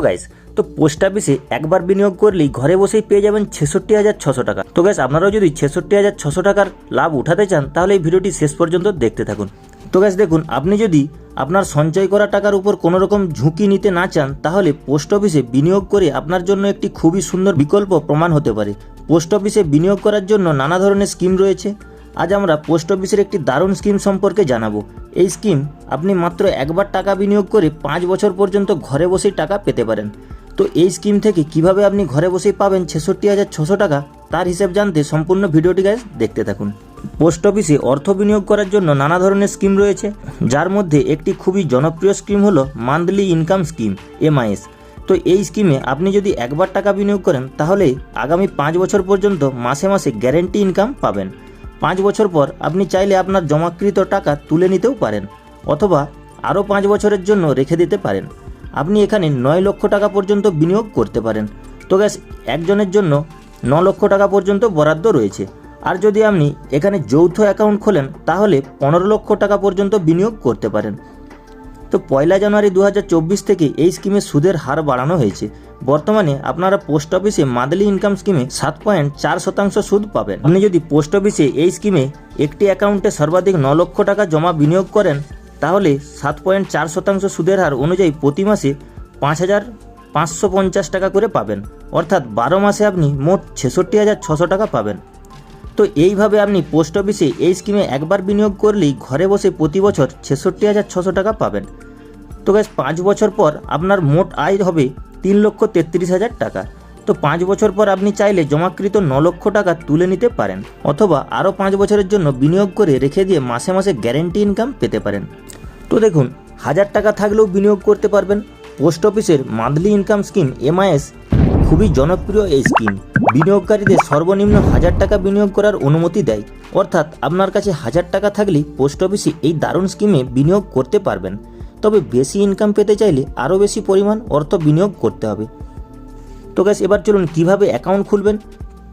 Guys তো post অফিসে একবার বিনিয়োগ করলেই ঘরে বসেই পেয়ে যাবেন ছেষট্টি হাজার ছশো টাকা। তো গাইস আপনারাও যদি ছেষট্টি হাজার ছশো টাকার লাভ উঠাতে চান, তাহলে এই ভিডিওটি শেষ পর্যন্ত দেখতে থাকুন। তো গাইস দেখুন, আপনি যদি আপনার সঞ্চয় করা টাকার উপর কোনো রকম ঝুঁকি নিতে না চান, তাহলে পোস্ট অফিসে বিনিয়োগ করে আপনার জন্য একটি খুবই সুন্দর বিকল্প প্রমাণ হতে পারে। পোস্ট অফিসে বিনিয়োগ করার জন্য নানা ধরনের স্কিম রয়েছে। আজ আমরা পোস্ট অফিসের একটি দারুণ স্কিম সম্পর্কে জানাব। এই স্কিম আপনি মাত্র একবার টাকা বিনিয়োগ করে পাঁচ বছর পর্যন্ত ঘরে বসেই টাকা পেতে পারেন। তো এই স্কিম থেকে কীভাবে আপনি ঘরে বসেই পাবেন ছেষট্টি হাজার ছশো টাকা, তার হিসেব জানতে সম্পূর্ণ ভিডিওটি গাইজ দেখতে থাকুন। পোস্ট অফিসে অর্থ বিনিয়োগ করার জন্য নানা ধরনের স্কিম রয়েছে, যার মধ্যে একটি খুবই জনপ্রিয় স্কিম হলো মান্থলি ইনকাম স্কিম, এমআইএস। তো এই স্কিমে আপনি যদি একবার টাকা বিনিয়োগ করেন, তাহলে আগামী পাঁচ বছর পর্যন্ত মাসে মাসে গ্যারেন্টি ইনকাম পাবেন। পাঁচ বছর পর আপনি চাইলে আপনার জমাকৃত টাকা তুলে নিতেও পারেন, অথবা আরও পাঁচ বছরের জন্য রেখে দিতে পারেন। আপনি এখানে নয় লক্ষ টাকা পর্যন্ত বিনিয়োগ করতে পারেন। তো গ্যাস, একজনের জন্য ন লক্ষ টাকা পর্যন্ত বরাদ্দ রয়েছে। আর যদি আপনি এখানে যৌথ অ্যাকাউন্ট খোলেন, তাহলে পনেরো লক্ষ টাকা পর্যন্ত বিনিয়োগ করতে পারেন। তো পয়লা জানুয়ারি দু হাজার চব্বিশ থেকে এই স্কিমের সুদের হার বাড়ানো হয়েছে। বর্তমানে আপনারা পোস্ট অফিসে মান্থলি ইনকাম স্কিমে সাত পয়েন্ট চার শতাংশ সুদ পাবেন। আপনি যদি পোস্ট অফিসে এই স্কিমে একটি অ্যাকাউন্টে সর্বাধিক ন লক্ষ টাকা জমা বিনিয়োগ করেন, তাহলে সাত পয়েন্ট চার শতাংশ সুদের হার অনুযায়ী প্রতি মাসে পাঁচ হাজার পাঁচশো পঞ্চাশ টাকা করে পাবেন। অর্থাৎ বারো মাসে আপনি মোট ছেষট্টি হাজার ছশো টাকা পাবেন। তো এইভাবে আপনি পোস্ট অফিসে এই স্কিমে একবার বিনিয়োগ করলেই ঘরে বসে প্রতি বছর ছেষট্টি হাজার ছশো টাকা পাবেন। তো গ্যাস পাঁচ বছর পর আপনার মোট আয় হবে তিন লক্ষ তেত্রিশ হাজার টাকা। তো পাঁচ বছর পর আপনি চাইলে জমাকৃত ন লক্ষ টাকা তুলে নিতে পারেন অথবা আরও পাঁচ বছরের জন্য বিনিয়োগ করে রেখে দিয়ে মাসে মাসে গ্যারেন্টি ইনকাম পেতে পারেন। তো দেখুন, হাজার টাকা থাকলেও বিনিয়োগ করতে পারবেন। পোস্ট অফিসের মান্থলি ইনকাম স্কিম এমআইএস খুবই জনপ্রিয় এই স্কিম। বিনিয়োগকারীদের সর্বনিম্ন হাজার টাকা বিনিয়োগ করার অনুমতি দেয়। অর্থাৎ আপনার কাছে হাজার টাকা থাকলে পোস্ট অফিসে এই দারুণ স্কিমে বিনিয়োগ করতে পারবেন। তবে বেশি ইনকাম পেতে চাইলে আরও বেশি পরিমাণ অর্থ বিনিয়োগ করতে হবে। তো গ্যাস এবার চলুন কীভাবে অ্যাকাউন্ট খুলবেন,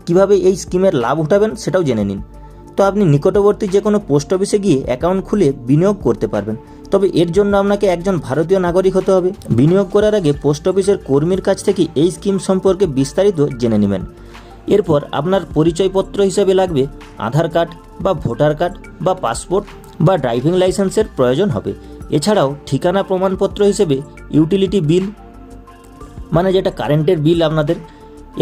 কীভাবে এই স্কিমের লাভ উঠাবেন সেটাও জেনে নিন। তো আপনি নিকটবর্তী যে কোনো পোস্ট অফিসে গিয়ে অ্যাকাউন্ট খুলে বিনিয়োগ করতে পারবেন। তবে এর জন্য আপনাকে একজন ভারতীয় নাগরিক হতে হবে। বিনিয়োগ করার আগে পোস্ট অফিসের কর্মীর কাছ থেকে এই স্কিম সম্পর্কে বিস্তারিত জেনে নেবেন। এরপর আপনার পরিচয়পত্র হিসেবে লাগবে, আধার কার্ড বা ভোটার কার্ড বা পাসপোর্ট বা ড্রাইভিং লাইসেন্সের প্রয়োজন হবে। এছাড়াও ঠিকানা প্রমাণপত্র হিসেবে ইউটিলিটি বিল মানে যেটা কারেন্টের বিল আপনাদের,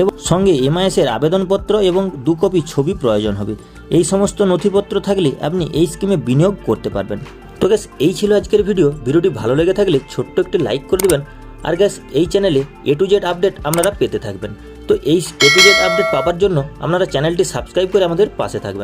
এবং সঙ্গে এমআইএসের আবেদনপত্র এবং দু কপি ছবি প্রয়োজন হবে। এই সমস্ত নথিপত্র থাকলে আপনি এই স্কিমে বিনিয়োগ করতে পারবেন। তো গ্যাস এই ছিল আজকের ভিডিও ভিডিওটি ভালো লেগে থাকলে ছোট্ট একটি লাইক করে দেবেন। আর গ্যাস এই চ্যানেলে এ টু জেড আপডেট আপনারা পেতে থাকবেন। তো এই এ টু জেড আপডেট পাওয়ার জন্য আপনারা চ্যানেলটি সাবস্ক্রাইব করে আমাদের পাশে থাকবেন।